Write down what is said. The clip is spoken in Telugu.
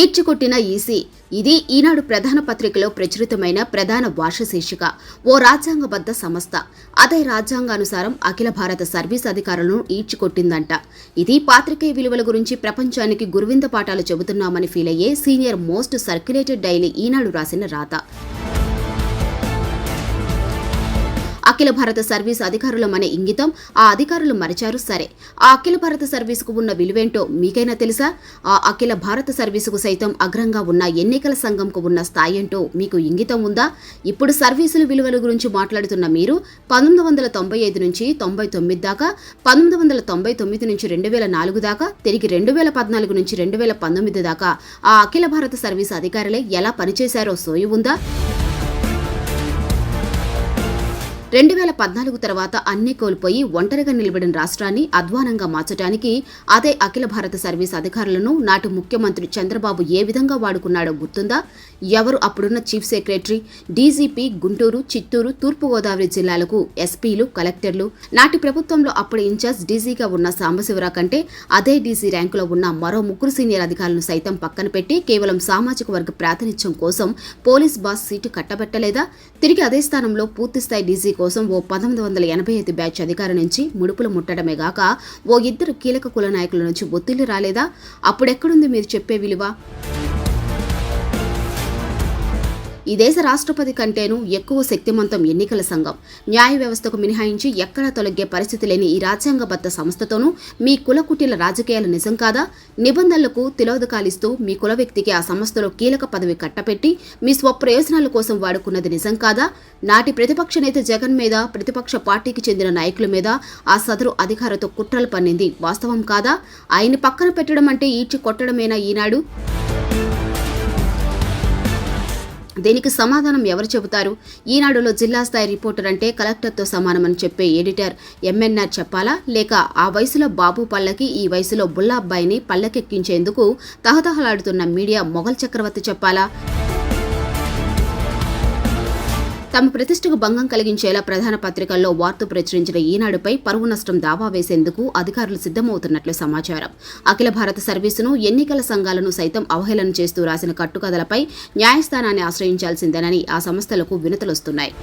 ఈడ్చికొట్టిన ఈసీ. ఇది ఈనాడు ప్రధాన పత్రికలో ప్రచురితమైన ప్రధాన భాష శీర్షిక ఓ రాజ్యాంగబద్ధ సంస్థ. అదే రాజ్యాంగానుసారం అఖిల భారత సర్వీస్ అధికారులను ఈడ్చికొట్టిందంట. ఇది పాత్రికేయ విలువల గురించి ప్రపంచానికి గురువింద పాఠాలు చెబుతున్నామని ఫీల్ అయ్యే senior most circulated daily Eenadu రాసిన రాత. అఖిల భారత సర్వీస్ అధికారులమనే ఇంగితం ఆ అధికారులు మరిచారు సరే. ఆ అఖిల భారత సర్వీసుకు ఉన్న విలువేంటో మీకైనా తెలుసా? ఆ అఖిల భారత సర్వీసుకు సైతం అగ్రంగా ఉన్న ఎన్నికల సంఘంకు ఉన్న స్థాయి ఏంటో మీకు ఇంగితం ఉందా? ఇప్పుడు సర్వీసుల విలువల గురించి మాట్లాడుతున్న మీరు పంతొమ్మిది వందల తొంభై ఐదు నుంచి తొంభై తొమ్మిది దాకా పంతొమ్మిది వందల తొంభై తొమ్మిది నుంచి రెండు వేల నాలుగు దాకా తిరిగి రెండు వేల పద్నాలుగు నుంచి రెండు వేల పంతొమ్మిది దాకా ఆ అఖిల భారత సర్వీస్ అధికారులే ఎలా పనిచేశారో సోయి ఉందా? రెండు వేల పద్నాలుగు తర్వాత అన్ని కోల్పోయి ఒంటరిగా నిలబడిన రాష్ట్రాన్ని అధ్వానంగా మార్చడానికి అదే అఖిల భారత సర్వీస్ అధికారులను నాటి ముఖ్యమంత్రి చంద్రబాబు ఏ విధంగా వాడుకున్నాడో గుర్తుందా? ఎవరు అప్పుడున్న chief secretary? DGP Guntur Chittoor తూర్పుగోదావరి జిల్లాలకు ఎస్పీలు కలెక్టర్లు నాటి ప్రభుత్వంలో అప్పుడు ఇన్ఛార్జ్ డీజీగా ఉన్న సాంబశివరావు కంటే అదే డీజీ ర్యాంకులో ఉన్న మరో ముగ్గురు సీనియర్ అధికారులను సైతం పక్కన పెట్టి కేవలం సామాజిక వర్గ ప్రాతినిధ్యం కోసం పోలీస్ బాస్ సీటు కట్టబెట్టలేదా? తిరిగి అదే స్థానంలో పూర్తిస్థాయి డీజీ కోసం ఓ పంతొమ్మిది వందల ఎనభై ఐదు బ్యాచ్ అధికారి నుంచి ముడుపులు ముట్టడమే గాక ఓ ఇద్దరు కీలక కుల నాయకుల నుంచి ఒత్తిళ్ళు రాలేదా? అప్పుడెక్కడుంది మీరు చెప్పే విలువ? ఈ దేశ రాష్ట్రపతి కంటేనూ ఎక్కువ శక్తిమంతం ఎన్నికల సంఘం. న్యాయ వ్యవస్థకు మినహాయించి ఎక్కడా తొలగే పరిస్థితి లేని ఈ రాజ్యాంగబద్ధ సంస్థతోనూ మీ కుల కుటీల రాజకీయాలు నిజం కాదా? నిబంధనలకు తిలోదకాలిస్తూ మీ కుల వ్యక్తికి ఆ సంస్థలో కీలక పదవి కట్టపెట్టి మీ స్వప్రయోజనాల కోసం వాడుకున్నది నిజం కాదా? నాటి ప్రతిపక్ష నేత జగన్ మీద ప్రతిపక్ష పార్టీకి చెందిన నాయకుల మీద ఆ సదరు అధికారతో కుట్రలు పన్నింది వాస్తవం కాదా? ఆయన పక్కన పెట్టడం అంటే ఈడ్చి కొట్టడమేనా ఈనాడు? దీనికి సమాధానం ఎవరు చెబుతారు? ఈనాడులో జిల్లా స్థాయి రిపోర్టర్ అంటే కలెక్టర్తో సమానమని చెప్పే ఎడిటర్ ఎంఎన్ఆర్ చెప్పాలా? లేక ఆ వయసులో బాబు పల్లకి ఈ వయసులో బుల్లా అబ్బాయిని పల్లకెక్కించేందుకు తహతహలాడుతున్న మీడియా మొఘల్ చక్రవర్తి చెప్పాలా? తమ ప్రతిష్టకు భంగం కలిగించేలా ప్రధాన పత్రికల్లో వార్త ప్రచురించిన ఈనాడుపై పరువు నష్టం దావా వేసేందుకు అధికారులు సిద్ధమవుతున్నట్లు సమాచారం. అఖిల భారత సర్వీసును ఎన్నికల సంఘాలను సైతం అవహేళన చేస్తూ రాసిన కట్టుకథలపై న్యాయస్థానాన్ని ఆశ్రయించాల్సిందేనని ఆ సంస్థలకు వినతులొస్తున్నాయి.